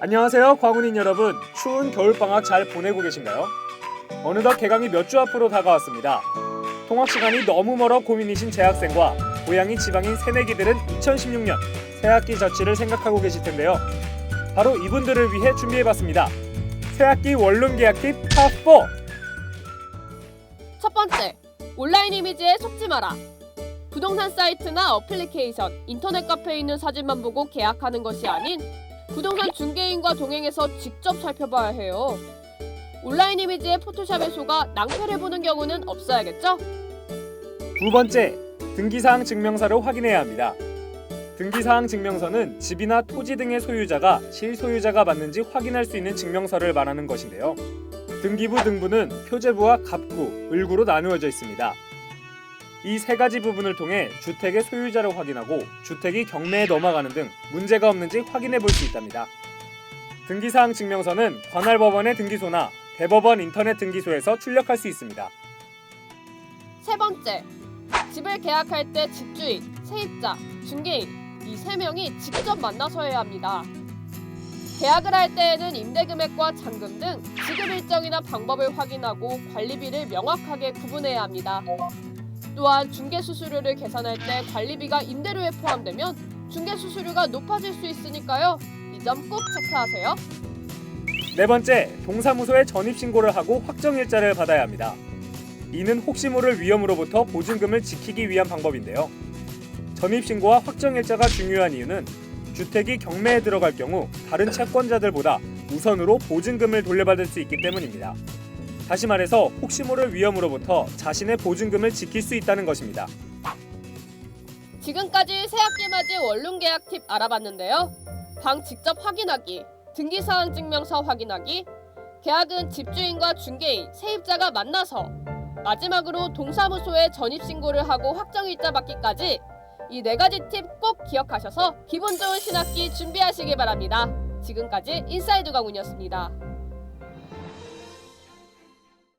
안녕하세요, 광운인 여러분. 추운 겨울방학 잘 보내고 계신가요? 어느덧 개강이 몇 주 앞으로 다가왔습니다. 통학 시간이 너무 멀어 고민이신 재학생과 고향이 지방인 새내기들은 2016년 새학기 자취를 생각하고 계실 텐데요. 바로 이분들을 위해 준비해봤습니다. 새학기 원룸 계약 팁 탑4! 첫 번째, 온라인 이미지에 속지 마라. 부동산 사이트나 어플리케이션, 인터넷 카페에 있는 사진만 보고 계약하는 것이 아닌 부동산 중개인과 동행해서 직접 살펴봐야 해요. 온라인 이미지에 포토샵에 속아 낭패를 보는 경우는 없어야겠죠? 두 번째, 등기사항 증명서를 확인해야 합니다. 등기사항 증명서는 집이나 토지 등의 소유자가 실소유자가 맞는지 확인할 수 있는 증명서를 말하는 것인데요. 등기부 등부는 표제부와 갑구, 을구로 나누어져 있습니다. 이 세 가지 부분을 통해 주택의 소유자를 확인하고 주택이 경매에 넘어가는 등 문제가 없는지 확인해 볼 수 있답니다. 등기사항 증명서는 관할 법원의 등기소나 대법원 인터넷 등기소에서 출력할 수 있습니다. 세 번째, 집을 계약할 때 집주인, 세입자, 중개인 이 세 명이 직접 만나서 해야 합니다. 계약을 할 때에는 임대 금액과 잔금 등 지급 일정이나 방법을 확인하고 관리비를 명확하게 구분해야 합니다. 또한 중개 수수료를 계산할 때 관리비가 임대료에 포함되면 중개 수수료가 높아질 수 있으니까요. 이 점 꼭 체크하세요. 네 번째, 동사무소에 전입 신고를 하고 확정 일자를 받아야 합니다. 이는 혹시 모를 위험으로부터 보증금을 지키기 위한 방법인데요. 전입 신고와 확정 일자가 중요한 이유는 주택이 경매에 들어갈 경우 다른 채권자들보다 우선으로 보증금을 돌려받을 수 있기 때문입니다. 다시 말해서 혹시 모를 위험으로부터 자신의 보증금을 지킬 수 있다는 것입니다. 지금까지 새학기 맞이 원룸 계약 팁 알아봤는데요. 방 직접 확인하기, 등기사항 증명서 확인하기, 계약은 집주인과 중개인, 세입자가 만나서 마지막으로 동사무소에 전입 신고를 하고 확정일자 받기까지 이 네 가지 팁 꼭 기억하셔서 기분 좋은 신학기 준비하시기 바랍니다. 지금까지 인사이드 강훈이었습니다.